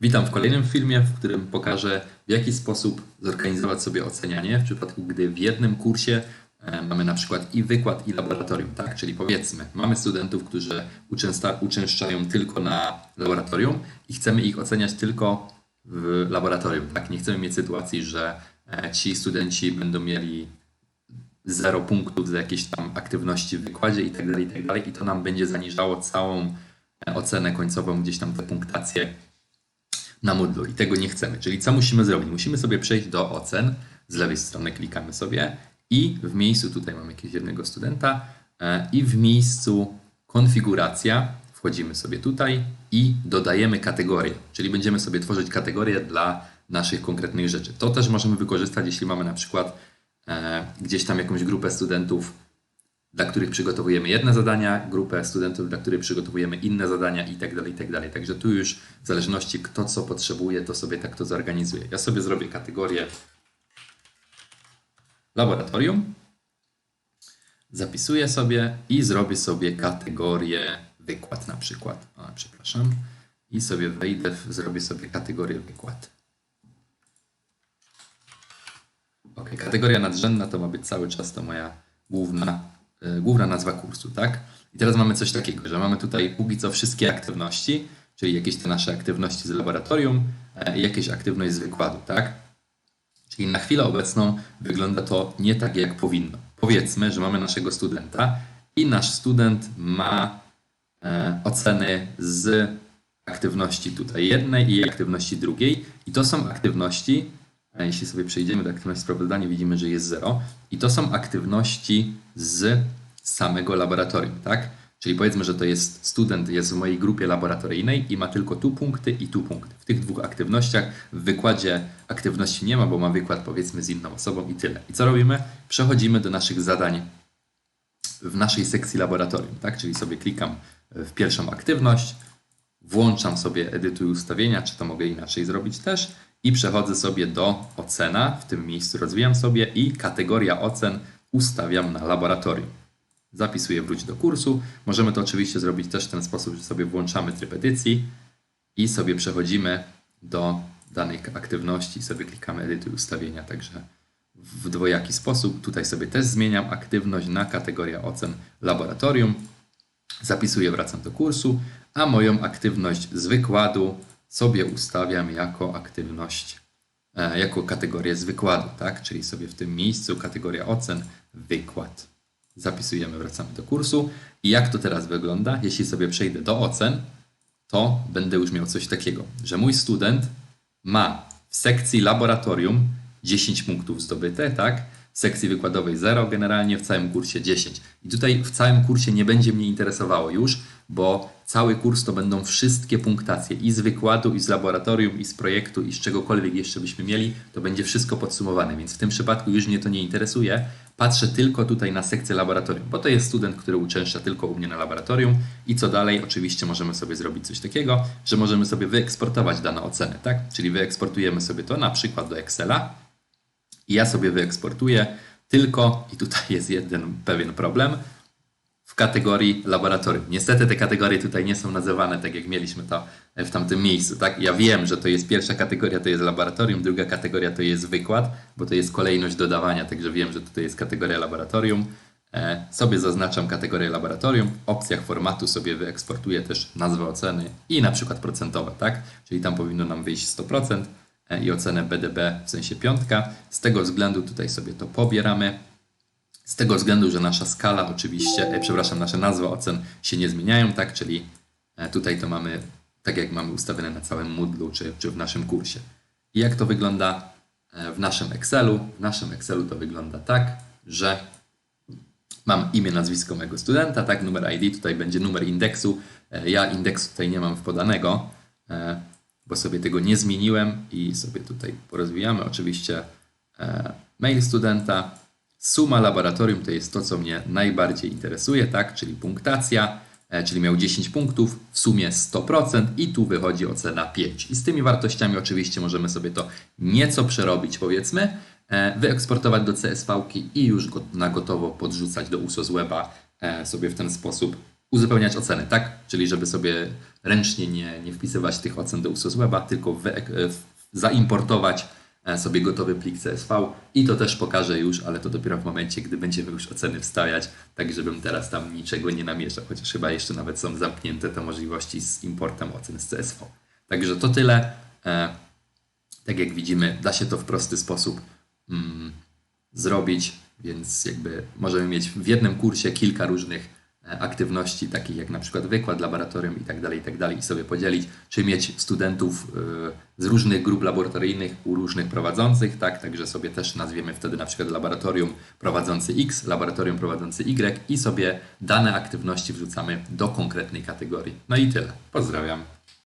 Witam w kolejnym filmie, w którym pokażę, w jaki sposób zorganizować sobie ocenianie w przypadku, gdy w jednym kursie e, mamy na przykład i wykład, i laboratorium, tak? Czyli powiedzmy, mamy studentów, którzy uczęsta, uczęszczają tylko na laboratorium i chcemy ich oceniać tylko w laboratorium, tak? Nie chcemy mieć sytuacji, że e, ci studenci będą mieli zero punktów za jakieś tam aktywności w wykładzie i tak dalej, i tak i to nam będzie zaniżało całą e, ocenę końcową, gdzieś tam tę punktację na Moodle i tego nie chcemy. Czyli co musimy zrobić? Musimy sobie przejść do ocen. Z lewej strony klikamy sobie i w miejscu, tutaj mamy jakiegoś jednego studenta e, i w miejscu konfiguracja wchodzimy sobie tutaj i dodajemy kategorię, czyli będziemy sobie tworzyć kategorie dla naszych konkretnych rzeczy. To też możemy wykorzystać, jeśli mamy na przykład e, gdzieś tam jakąś grupę studentów, dla których przygotowujemy jedne zadania, grupę studentów, dla których przygotowujemy inne zadania i tak dalej, i tak. Także tu już w zależności kto co potrzebuje, to sobie tak to zorganizuje. Ja sobie zrobię kategorię laboratorium, zapisuję sobie i zrobię sobie kategorię wykład na przykład. O, przepraszam. I sobie wejdę, w, zrobię sobie kategorię wykład. Ok, kategoria nadrzędna to ma być cały czas to moja główna, główna nazwa kursu, tak? I teraz mamy coś takiego, że mamy tutaj póki co wszystkie aktywności, czyli jakieś te nasze aktywności z laboratorium e, i jakieś aktywność z wykładu, tak? Czyli na chwilę obecną wygląda to nie tak, jak powinno. Powiedzmy, że mamy naszego studenta i nasz student ma e, oceny z aktywności tutaj jednej i aktywności drugiej. I to są aktywności, jeśli sobie przejdziemy do aktywności sprawozdania, widzimy, że jest 0. I to są aktywności z samego laboratorium, tak? Czyli powiedzmy, że to jest student, jest w mojej grupie laboratoryjnej i ma tylko tu punkty i tu punkty. W tych dwóch aktywnościach w wykładzie aktywności nie ma, bo ma wykład powiedzmy z inną osobą i tyle. I co robimy? Przechodzimy do naszych zadań w naszej sekcji laboratorium, tak? Czyli sobie klikam w pierwszą aktywność, włączam sobie edytuj ustawienia, czy to mogę inaczej zrobić też i przechodzę sobie do ocena, w tym miejscu rozwijam sobie i kategoria ocen ustawiam na laboratorium. Zapisuję wróć do kursu. Możemy to oczywiście zrobić też w ten sposób, że sobie włączamy tryb edycji i sobie przechodzimy do danej aktywności sobie klikamy edytuj ustawienia, także w dwojaki sposób. Tutaj sobie też zmieniam aktywność na kategorię ocen laboratorium. Zapisuję, wracam do kursu, a moją aktywność z wykładu sobie ustawiam jako aktywność, e, jako kategorię z wykładu, tak? Czyli sobie w tym miejscu kategoria ocen, wykład. Zapisujemy, wracamy do kursu. I jak to teraz wygląda? Jeśli sobie przejdę do ocen, to będę już miał coś takiego, że mój student ma w sekcji laboratorium 10 punktów zdobyte, tak? Sekcji wykładowej 0, generalnie w całym kursie 10. I tutaj w całym kursie nie będzie mnie interesowało już, bo cały kurs to będą wszystkie punktacje i z wykładu, i z laboratorium, i z projektu, i z czegokolwiek jeszcze byśmy mieli, to będzie wszystko podsumowane, więc w tym przypadku już mnie to nie interesuje. Patrzę tylko tutaj na sekcję laboratorium, bo to jest student, który uczęszcza tylko u mnie na laboratorium i co dalej? Oczywiście możemy sobie zrobić coś takiego, że możemy sobie wyeksportować dane oceny, tak? Czyli wyeksportujemy sobie to na przykład do Excela i ja sobie wyeksportuję tylko, i tutaj jest jeden pewien problem, w kategorii laboratorium. Niestety te kategorie tutaj nie są nazywane tak, jak mieliśmy to w tamtym miejscu. Tak? Ja wiem, że to jest pierwsza kategoria, to jest laboratorium, druga kategoria to jest wykład, bo to jest kolejność dodawania, także wiem, że tutaj jest kategoria laboratorium. E, sobie zaznaczam kategorię laboratorium, w opcjach formatu sobie wyeksportuję też nazwę oceny i na przykład procentowe, tak? Czyli tam powinno nam wyjść 100% e, i ocenę BDB w sensie piątka. Z tego względu tutaj sobie to pobieramy. Z tego względu, że nasza skala oczywiście, e, przepraszam, nasze nazwy ocen się nie zmieniają, tak? Czyli e, tutaj to mamy tak, jak mamy ustawione na całym Moodle czy, czy w naszym kursie. I jak to wygląda e, w naszym Excelu? W naszym Excelu to wygląda tak, że mam imię, nazwisko mojego studenta, tak, numer ID, tutaj będzie numer indeksu. Ja indeksu tutaj nie mam wpodanego, bo sobie tego nie zmieniłem i sobie tutaj porozwijamy. Oczywiście e, mail studenta, Suma laboratorium to jest to, co mnie najbardziej interesuje, tak? czyli punktacja, e, czyli miał 10 punktów, w sumie 100% i tu wychodzi ocena 5. I z tymi wartościami oczywiście możemy sobie to nieco przerobić, powiedzmy, e, wyeksportować do CSV i już go na gotowo podrzucać do USO z Weba sobie w ten sposób uzupełniać oceny, tak? Czyli żeby sobie ręcznie nie, nie wpisywać tych ocen do USOS Weba, tylko wy, e, zaimportować e, sobie gotowy plik CSV i to też pokażę już, ale to dopiero w momencie, gdy będziemy już oceny wstawiać, tak żebym teraz tam niczego nie namieszał, chociaż chyba jeszcze nawet są zamknięte te możliwości z importem ocen z CSV. Także to tyle. E, tak jak widzimy, da się to w prosty sposób mm, zrobić, więc jakby możemy mieć w jednym kursie kilka różnych aktywności, takich jak na przykład wykład, laboratorium i tak dalej, i tak i sobie podzielić, czy mieć studentów e, z różnych grup laboratoryjnych u różnych prowadzących, tak, także sobie też nazwiemy wtedy na przykład laboratorium prowadzący X, laboratorium prowadzący Y i sobie dane aktywności wrzucamy do konkretnej kategorii. No i tyle. Pozdrawiam.